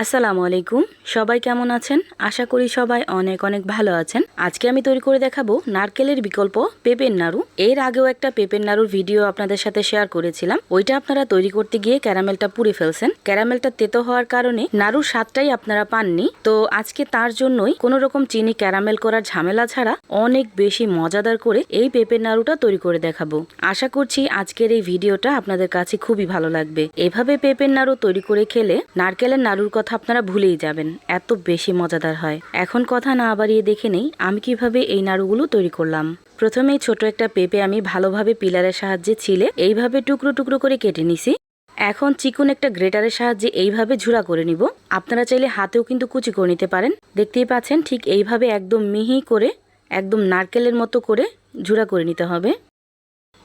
আসসালামু আলাইকুম। সবাই কেমন আছেন? আশা করি সবাই অনেক অনেক ভালো আছেন। আজকে আমি তৈরি করে দেখাবো নারকেলের বিকল্প পেঁপের নাড়ু। এর আগেও একটা পেঁপের নাড়ুর ভিডিও আপনাদের সাথে শেয়ার করেছিলাম। ওইটা আপনারা তৈরি করতে গিয়ে ক্যারামেলটা পুড়ে ফেলছেন। ক্যারামেলটা তেতো হওয়ার কারণে নাড়ুর স্বাদটাই আপনারা পাননি। তো আজকে তার জন্যই কোনো রকম চিনি ক্যারামেল করার ঝামেলা ছাড়া অনেক বেশি মজাদার করে এই পেঁপের নাড়ুটা তৈরি করে দেখাবো। আশা করছি আজকের এই ভিডিওটা আপনাদের কাছে খুবই ভালো লাগবে। এভাবে পেঁপের নাড়ু তৈরি করে খেলে নারকেলের নাড়ুর কথা আপনারা ভুলেই যাবেন, এত বেশি মজাদার হয়। এখন কথা না বাড়িয়ে দেখে নেই, আমি কীভাবে এই নাড়ুগুলো তৈরি করলাম। প্রথমেই ছোট একটা পেঁপে আমি ভালোভাবে পিলারের সাহায্যে ছিলে, এইভাবে টুকরো টুকরো করে কেটে নিছি। এখন চিকুন একটা গ্রেটারের সাহায্যে এইভাবে ঝুড়া করে নিব। আপনারা চাইলে হাতেও কিন্তু কুচি করে নিতে পারেন। দেখতেই পাচ্ছেন, ঠিক এইভাবে একদম মিহি করে, একদম নারকেলের মতো করে ঝুড়া করে নিতে হবে।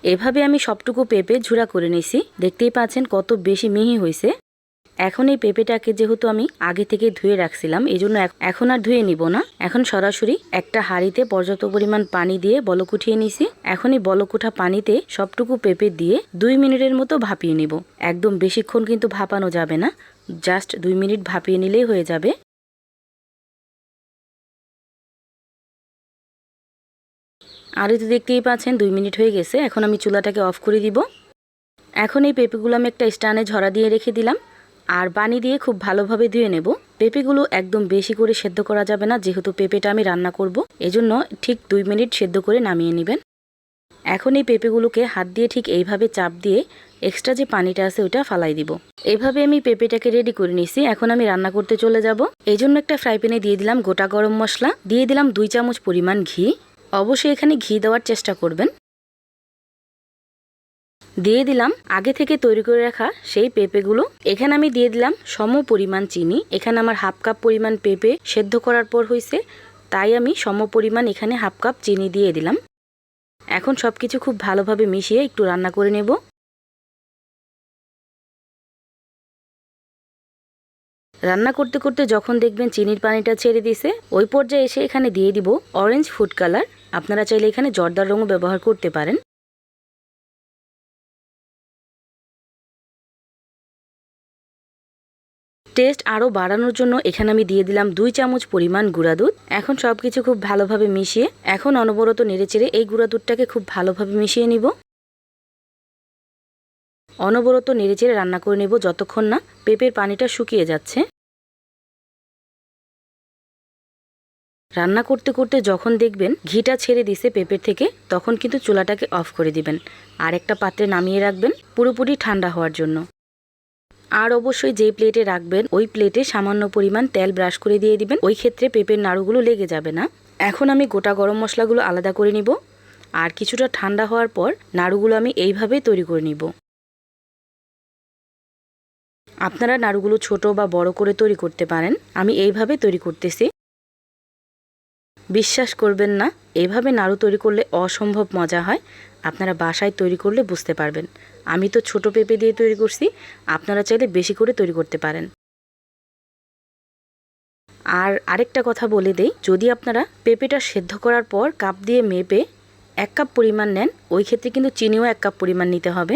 এভাবে আমি সবটুকু পেঁপে ঝুড়া করে নিছি। দেখতেই পাচ্ছেন, কত বেশি মিহি হয়েছে এখন এই পেঁপেটাকে যেহেতু আমি আগে থেকে ধুয়ে রাখছিলাম এই জন্য এখন আর ধুয়ে নিব না। এখন সরাসরি একটা হাঁড়িতে পর্যাপ্ত পরিমাণ পানি দিয়ে বলক উঠিয়ে নিছি। এখন এই বলক উঠা পানিতে সবটুকু পেঁপে দিয়ে দুই মিনিটের মতো ভাপিয়ে নিব। একদম বেশিক্ষণ কিন্তু ভাপানো যাবে না, জাস্ট দুই মিনিট ভাপিয়ে নিলেই হয়ে যাবে। আর তো দেখতেই পাচ্ছেন, দুই মিনিট হয়ে গেছে। এখন আমি চুলাটাকে অফ করে দিব। এখন এই পেঁপেগুলো আমি একটা স্টানে ঝরা দিয়ে রেখে দিলাম। আর পানি দিয়ে খুব ভালোভাবে ধুয়ে নেব। পেঁপেগুলো একদম বেশি করে সেদ্ধ করা যাবে না, যেহেতু পেঁপেটা আমি রান্না করব। এজন্য ঠিক দুই মিনিট সেদ্ধ করে নামিয়ে নেবেন। এখন এই পেঁপেগুলোকে হাত দিয়ে ঠিক এইভাবে চাপ দিয়ে এক্সট্রা যে পানিটা আছে ওটা ফালাই দিব। এভাবে আমি পেঁপেটাকে রেডি করে নিছি এখন আমি রান্না করতে চলে যাব। এই জন্য একটা ফ্রাই প্যানে দিয়ে দিলাম গোটা গরম মশলা। দিয়ে দিলাম দুই চামচ পরিমাণ ঘি। অবশ্যই এখানে ঘি দেওয়ার চেষ্টা করবেন। দিয়ে দিলাম। আগে থেকে তৈরি করে রাখা সেই পেঁপেগুলো। এখানে আমি দিয়ে দিলাম সম পরিমাণ চিনি। এখানে আমার হাফ কাপ পরিমাণ পেঁপে সেদ্ধ করার পর হয়েছে তাই আমি সম পরিমাণ এখানে হাফ কাপ চিনি দিয়ে দিলাম। এখন সব কিছু খুব ভালোভাবে মিশিয়ে একটু রান্না করে নেব। রান্না করতে করতে যখন দেখবেন চিনির পানিটা ছেড়ে দিছে, ওই পর্যায়ে এসে এখানে দিয়ে দিব অরেঞ্জ ফুড কালার আপনারা চাইলে এখানে জর্দার রঙও ব্যবহার করতে পারেন। টেস্ট আরও বাড়ানোর জন্য এখানে আমি দিয়ে দিলাম দুই চামচ পরিমাণ গুঁড়া দুধ। এখন সব কিছু খুব ভালোভাবে মিশিয়ে, এখন অনবরত নেড়েচেড়ে এই গুঁড়া দুধটাকে খুব ভালোভাবে মিশিয়ে নিব। অনবরত নেড়েচেড়ে রান্না করে নেব যতক্ষণ না পেঁপের পানিটা শুকিয়ে যাচ্ছে। রান্না করতে করতে যখন দেখবেন ঘিটা ছেড়ে দিছে পেঁপের থেকে, তখন কিন্তু চুলাটাকে অফ করে দিবেন। আর একটা পাত্রে নামিয়ে রাখবেন পুরোপুরি ঠান্ডা হওয়ার জন্য। আর অবশ্যই যে প্লেটে রাখবেন, ওই প্লেটে সামান্য পরিমাণ তেল ব্রাশ করে দিয়ে দিবেন। ওই ক্ষেত্রে পেঁপের নাড়ুগুলো লেগে যাবে না। এখন আমি গোটা গরম মশলাগুলো আলাদা করে নিব। আর কিছুটা ঠান্ডা হওয়ার পর নাড়ুগুলো আমি এইভাবেই তৈরি করে নিব। আপনারা নাড়ুগুলো ছোট বা বড় করে তৈরি করতে পারেন। আমি এইভাবে তৈরি করতেছি। বিশ্বাস করবেন না এইভাবে নাড়ু তৈরি করলে অসম্ভব মজা হয়। আপনারা বাসায় তৈরি করলে বুঝতে পারবেন। আমি তো ছোট পেঁপে দিয়ে তৈরি করছি, আপনারা চাইলে বেশি করে তৈরি করতে পারেন। আর আরেকটা কথা বলে দেই, যদি আপনারা পেঁপেটা সেদ্ধ করার পর কাপ দিয়ে মেপে এক কাপ পরিমাণ নেন, ওই ক্ষেত্রে কিন্তু চিনিও এক কাপ পরিমাণ নিতে হবে।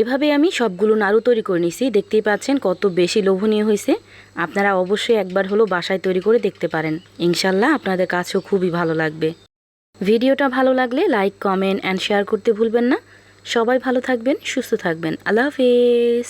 এভাবে আমি সবগুলো নাড়ু তৈরি করে নিছি দেখতেই পাচ্ছেন কত বেশি লোভনীয় হয়েছে। আপনারা অবশ্যই একবার হলো বাসায় তৈরি করে দেখতে পারেন। ইনশাল্লাহ আপনাদের কাছেও খুবই ভালো লাগবে। ভিডিওটা ভালো লাগলে লাইক, কমেন্ট অ্যান্ড শেয়ার করতে ভুলবেন না। সবাই ভালো থাকবেন, সুস্থ থাকবেন। আল্লাহ হাফেজ।